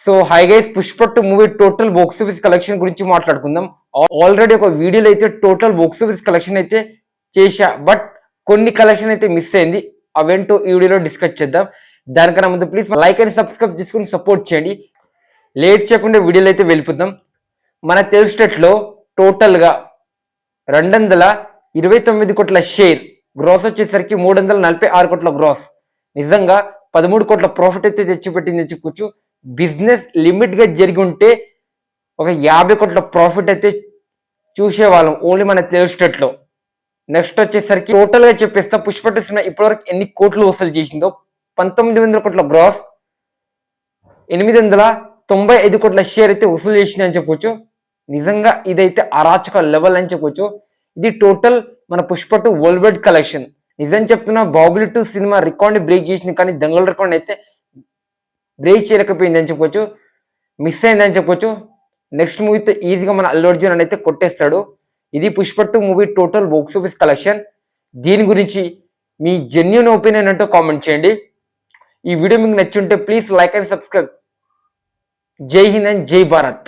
So hi guys Pushpa movie total box office collection గురించి మాట్లాడుకుందాం. Already ఒక వీడియోలో అయితే టోటల్ బాక్స్ ఆఫీస్ కలెక్షన్ అయితే చేశా బట్ కొన్ని కలెక్షన్ అయితే మిస్ అయింది. అవేంటో ఈ వీడియోలో డిస్కస్ చేద్దాం. దానికన్నా ముందు ప్లీజ్ లైక్ అండ్ సబ్స్క్రైబ్ చేసుకుని సపోర్ట్ చేయండి. లేట్ చేయకుండా వీడియోలో అయితే వెళ్ళిపోద్దాం మన తెలుగు స్టేట్లో టోటల్గా రెండు వందల ఇరవై తొమ్మిది కోట్ల షేర్ గ్రాస్ వచ్చేసరికి మూడు వందల నలభై ఆరు కోట్ల గ్రాస్ నిజంగా పదమూడు కోట్ల ప్రాఫిట్ అయితే తెచ్చిపెట్టింది చెప్పుకోవచ్చు. బిజినెస్ లిమిట్గా జరిగి ఉంటే ఒక యాభై కోట్ల ప్రాఫిట్ అయితే చూసేవాళ్ళం ఓన్లీ మన తెలుగు నెక్స్ట్ వచ్చేసరికి టోటల్గా చెప్పేస్తా పుష్ప సినిమా ఇప్పటివరకు ఎన్ని కోట్లు వసూలు చేసిందో? పంతొమ్మిది వందల కోట్ల గ్రాస్ ఎనిమిది వందల తొంభై ఐదు కోట్ల షేర్ అయితే వసూలు చేసింది అని చెప్పొచ్చు. నిజంగా ఇదైతే అరాచక లెవెల్ అని చెప్పొచ్చు. ఇది టోటల్ మన Pushpa two world wide collection. నిజం చెప్తున్నా బాబులి టూ సినిమా రికార్డ్ బ్రేక్ చేసింది కానీ దంగల్ రికార్డ్ అయితే బ్రేక్ చేయలేకపోయింది అని చెప్పొచ్చు. మిస్ అయింది అని చెప్పొచ్చు. నెక్స్ట్ మూవీతో ఈజీగా మన అల్లు అర్జున్ అని అయితే కొట్టేస్తాడు. ఇది Pushpa two movie total box office collection దీని గురించి మీ జెన్యున్ ఒపీనియన్ అంటూ కామెంట్ చేయండి. ఈ వీడియో మీకు నచ్చుంటే please like and subscribe Jai Hind and జై భారత్.